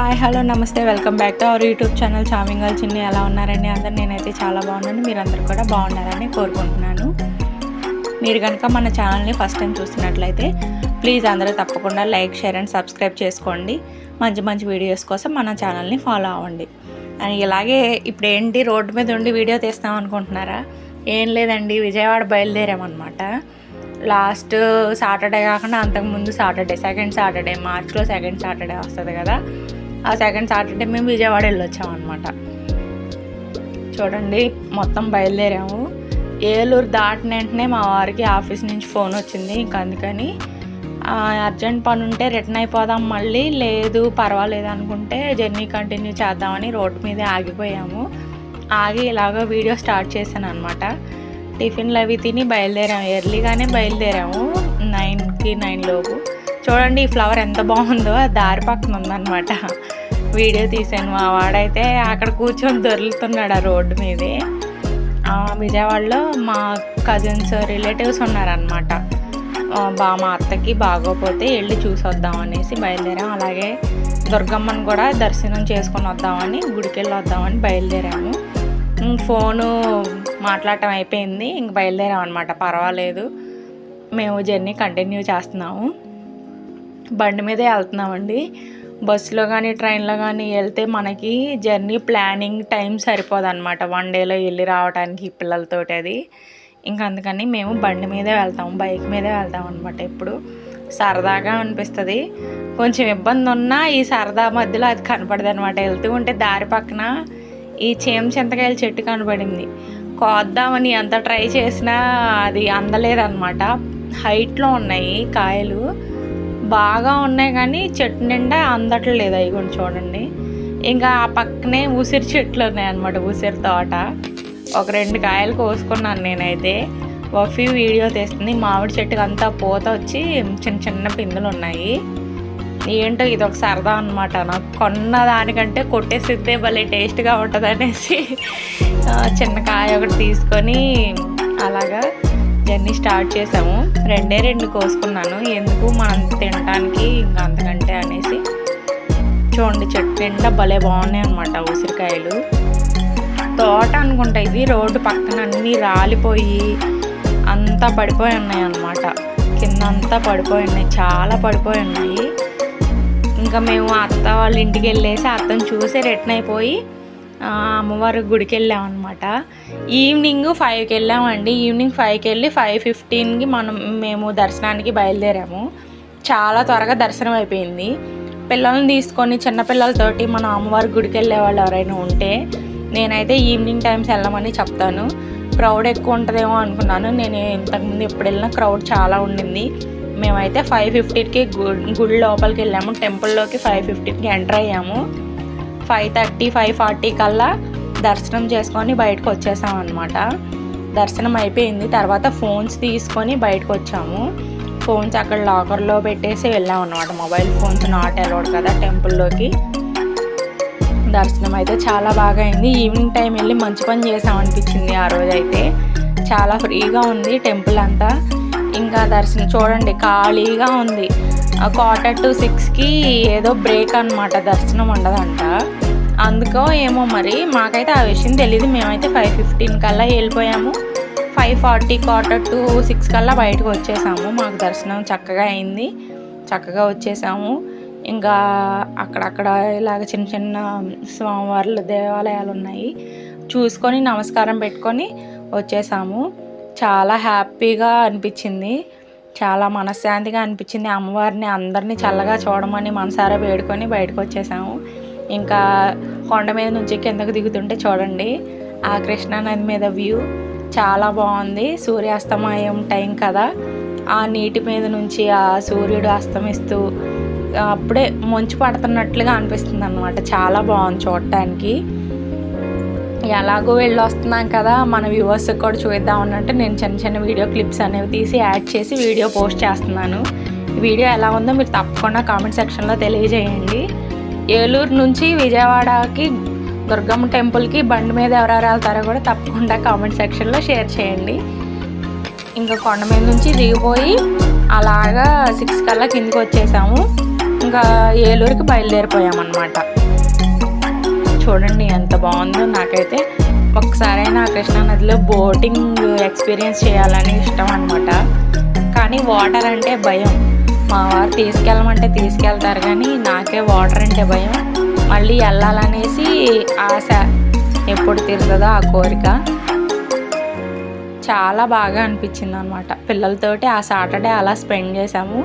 Hi hello నమస్తే welcome back to our YouTube channel చామింగల్ చిన్ని. ఎలా ఉన్నారండి అందరు? నేనైతే చాలా బాగున్నాను. మీరందరూ కూడా బాగున్నారని కోరుకుంటున్నాను. మీరు కనుక మన ఛానల్ని ఫస్ట్ టైం చూస్తున్నట్లయితే ప్లీజ్ అందరూ తప్పకుండా లైక్ షేర్ అండ్ సబ్స్క్రైబ్ చేసుకోండి. మంచి మంచి వీడియోస్ కోసం మన ఛానల్ని ఫాలో అవ్వండి. అండ్ ఇలాగే ఇప్పుడు ఏంటి రోడ్డు మీద ఉండి వీడియో తీస్తాం అనుకుంటున్నారా? ఏం లేదండి విజయవాడ బయలుదేరామన్నమాట. లాస్ట్ సాటర్డే కాకుండా అంతకుముందు సాటర్డే సెకండ్ సాటర్డే మార్చ్లో సెకండ్ సాటర్డే వస్తుంది కదా. ఆ సెకండ్ సాటర్డే మేము విజయవాడ వెళ్ళొచ్చాం అనమాట చూడండి మొత్తం బయలుదేరాము. ఏలూరు దాటిన వెంటనే మా వారికి ఆఫీస్ నుంచి ఫోన్ వచ్చింది. ఇంక అందుకని అర్జెంట్ పని ఉంటే రిటర్న్ అయిపోదాం మళ్ళీ లేదు పర్వాలేదు అనుకుంటే జర్నీ కంటిన్యూ చేద్దామని రోడ్డు మీదే ఆగిపోయాము. ఆగి ఇలాగ వీడియో స్టార్ట్ చేశాను అనమాట టిఫిన్లు అవి తిని బయలుదేరాము. ఎర్లీగానే బయలుదేరాము. నైన్కి నైన్ లోపు. చూడండి ఈ ఫ్లవర్ ఎంత బాగుందో. దారి పక్కన ఉందన్నమాట. వీడియో తీసాను మా వాడైతే. అక్కడ కూర్చొని దొరుకుతున్నాడు ఆ రోడ్డు మీదే. విజయవాడలో మా కజిన్స్ రిలేటివ్స్ ఉన్నారనమాట బా మా అత్తకి బాగోపోతే వెళ్ళి చూసి వద్దాం అనేసి బయలుదేరాం. అలాగే దుర్గమ్మను కూడా దర్శనం చేసుకొని వద్దామని గుడికి వెళ్ళి వద్దామని బయలుదేరాము. ఇంక ఫోను మాట్లాడటం అయిపోయింది. ఇంక బయలుదేరాం అనమాట పర్వాలేదు. మేము జర్నీ కంటిన్యూ చేస్తున్నాము. బండి మీదే వెళ్తున్నామండి. బస్సులో కానీ ట్రైన్లో కానీ వెళ్తే మనకి జర్నీ ప్లానింగ్ టైం సరిపోదు అనమాట వన్ డేలో వెళ్ళి రావడానికి పిల్లలతోటి అది. ఇంకా అందుకని మేము బండి మీదే వెళ్తాం బైక్ మీదే వెళ్తాం అనమాట ఎప్పుడు. సరదాగా అనిపిస్తుంది. కొంచెం ఇబ్బంది ఉన్నా ఈ సరదా మధ్యలో అది కనపడదు అనమాట వెళ్తూ ఉంటే దారి పక్కన ఈ చేమ చింతకాయల చెట్టు కనపడింది. కోద్దామని ఎంత ట్రై చేసినా అది అందలేదన్నమాట. హైట్లో ఉన్నాయి కాయలు. బాగా ఉన్నాయి కానీ చెట్టు నిండా అందట్లేదు అవి కొంచెం చూడండి. ఇంకా ఆ పక్కనే ఉసిరి చెట్లు ఉన్నాయి అనమాట ఉసిరి తోట. ఒక రెండు కాయలు కోసుకున్నాను నేనైతే. వఫీ వీడియో తీస్తుంది. మామిడి చెట్టుకి అంతా పూత వచ్చి చిన్న చిన్న పిందులు ఉన్నాయి. ఏంటో ఇది ఒక సరదా అనమాట నాకు కొన్న దానికంటే కొట్టేసిద్దే భలే టేస్ట్గా ఉంటుంది అనేసి చిన్న కాయ ఒకటి తీసుకొని అలాగా జర్నీ స్టార్ట్ చేసాము రెండే రెండు కోసుకున్నాను. ఎందుకు మనం తినడానికి ఇంకా అంతకంటే అనేసి. చూడండి చెట్టు నిండా భలే బాగున్నాయి అనమాట ఉసిరికాయలు. తోట అనుకుంటా ఇది రోడ్డు పక్కన అన్నీ రాలిపోయి అంతా పడిపోయి ఉన్నాయి అన్నమాట. కింద అంతా పడిపోయి ఉన్నాయి చాలా పడిపోయి ఉన్నాయి. ఇంకా మేము అత్త వాళ్ళ ఇంటికి వెళ్ళేసి అత్తను చూసి రిటర్న్ అయిపోయి అమ్మవారి గుడికి వెళ్ళామన్నమాట ఈవినింగ్ ఫైవ్కి వెళ్ళామండి. ఈవినింగ్ ఫైవ్కి వెళ్ళి ఫైవ్ ఫిఫ్టీన్కి మనం మేము దర్శనానికి బయలుదేరాము. చాలా త్వరగా దర్శనం అయిపోయింది. పిల్లల్ని తీసుకొని చిన్నపిల్లలతోటి మన అమ్మవారి గుడికి వెళ్ళే వాళ్ళు ఎవరైనా ఉంటే నేనైతే ఈవినింగ్ టైమ్స్ వెళ్ళమని చెప్తాను. క్రౌడ్ ఎక్కువ ఉంటుందేమో అనుకున్నాను. నేను ఇంతకుముందు ఎప్పుడు వెళ్ళినా క్రౌడ్ చాలా ఉండింది. మేమైతే ఫైవ్ ఫిఫ్టీన్కి గుడి లోపలికి వెళ్ళాము. టెంపుల్లోకి ఫైవ్ ఫిఫ్టీన్కి ఎంటర్ అయ్యాము. ఫైవ్ థర్టీ ఫైవ్ ఫార్టీ కల్లా దర్శనం చేసుకొని బయటకు వచ్చేసాం అనమాట దర్శనం అయిపోయింది. తర్వాత ఫోన్స్ తీసుకొని బయటకు వచ్చాము. ఫోన్స్ అక్కడ లాకర్లో పెట్టేసి వెళ్ళాం అనమాట మొబైల్ ఫోన్స్ నాట్ అలౌడ్ కదా టెంపుల్లోకి. దర్శనం అయితే చాలా బాగా అయింది. ఈవినింగ్ టైం వెళ్ళి మంచి పని చేసాం అనిపించింది ఆ రోజు అయితే. చాలా ఫ్రీగా ఉంది టెంపుల్ అంతా. ఇంకా దర్శనం చూడండి ఖాళీగా ఉంది. క్వార్టర్ టు సిక్స్కి ఏదో బ్రేక్ అనమాట దర్శనం ఉండదంట. అందుకో ఏమో మరి మాకైతే ఆ విషయం తెలియదు మేమైతే ఫైవ్ ఫిఫ్టీన్ కల్లా వెళ్ళిపోయాము. Five forty quarter to six కల్లా బయటకు వచ్చేసాము. మాకు దర్శనం చక్కగా అయింది. చక్కగా వచ్చేసాము. ఇంకా అక్కడక్కడ ఇలాగ చిన్న చిన్న స్వామివార్ల దేవాలయాలు ఉన్నాయి. చూసుకొని నమస్కారం పెట్టుకొని వచ్చేసాము. చాలా హ్యాపీగా అనిపించింది. చాలా మనశ్శాంతిగా అనిపించింది. అమ్మవారిని అందరినీ చల్లగా చూడమని మనసారా వేడుకొని బయటకు వచ్చేసాము ఇంకా కొండ మీద నుంచి కిందకు దిగుతుంటే చూడండి ఆ కృష్ణానది మీద వ్యూ చాలా బాగుంది. సూర్యాస్తమయం టైం కదా. ఆ నీటి మీద నుంచి ఆ సూర్యుడు అస్తమిస్తూ అప్పుడే మంచు పడుతున్నట్లుగా అనిపిస్తుంది అనమాట చాలా బాగుంది చూడటానికి. ఎలాగో వెళ్ళి వస్తున్నాం కదా మన వ్యూవర్స్కి కూడా చూద్దాం అన్నట్టు నేను చిన్న చిన్న వీడియో క్లిప్స్ అనేవి తీసి యాడ్ చేసి వీడియో పోస్ట్ చేస్తున్నాను. వీడియో ఎలా ఉందో మీరు తప్పకుండా కామెంట్ సెక్షన్లో తెలియజేయండి. ఏలూరు నుంచి విజయవాడకి దుర్గమ్మ టెంపుల్కి బండి మీద ఎవరెవరు వెళ్తారో కూడా తప్పకుండా కామెంట్ సెక్షన్లో షేర్ చేయండి. ఇంకా కొండ మీద నుంచి దిగిపోయి అలాగా సిక్స్ కల్లా కిందికి వచ్చేసాము. ఇంకా ఏలూరుకి బయలుదేరిపోయామన్నమాట. చూడండి ఎంత బాగుందో నాకైతే. ఒకసారైనా కృష్ణా నదిలో బోటింగ్ ఎక్స్పీరియన్స్ చేయాలని ఇష్టం అనమాట కానీ వాటర్ అంటే భయం. మా వారు తీసుకెళ్ళమంటే తీసుకెళ్తారు కానీ నాకే వాటర్ అంటే భయం. మళ్ళీ వెళ్ళాలనేసి ఆశ ఎప్పుడు తీరుతుందో ఆ కోరిక. చాలా బాగా అనిపించింది అనమాట పిల్లలతోటి ఆ సాటర్డే అలా స్పెండ్ చేసాము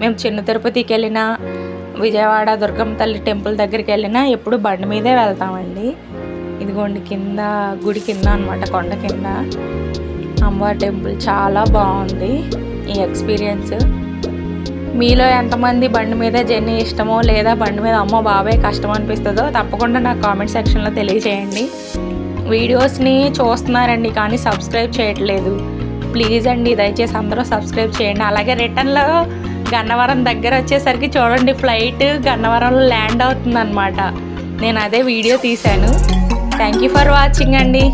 మేము చిన్న తిరుపతికి వెళ్ళినా విజయవాడ దుర్గమ్మ తల్లి టెంపుల్ దగ్గరికి వెళ్ళినా ఎప్పుడు బండి మీదే వెళ్తామండి. ఇదిగోండి కింద గుడి కింద అనమాట కొండ కింద. అమ్మవారి టెంపుల్ చాలా బాగుంది ఈ ఎక్స్పీరియన్స్. మీలో ఎంతమంది బండి మీద జర్నీ ఇష్టమో లేదా బండి మీద అమ్మో బాబాయ్ కష్టం అనిపిస్తుందో తప్పకుండా నాకు కామెంట్ సెక్షన్లో తెలియజేయండి. వీడియోస్ని చూస్తున్నారండి కానీ సబ్స్క్రైబ్ చేయట్లేదు. ప్లీజ్ అండి దయచేసి అందరూ సబ్స్క్రైబ్ చేయండి. అలాగే రిటర్న్లో గన్నవరం దగ్గర వచ్చేసరికి చూడండి ఫ్లైట్ గన్నవరంలో ల్యాండ్ అవుతుందన్నమాట. నేను అదే వీడియో తీశాను. థ్యాంక్ యూ ఫర్ వాచింగ్ అండి.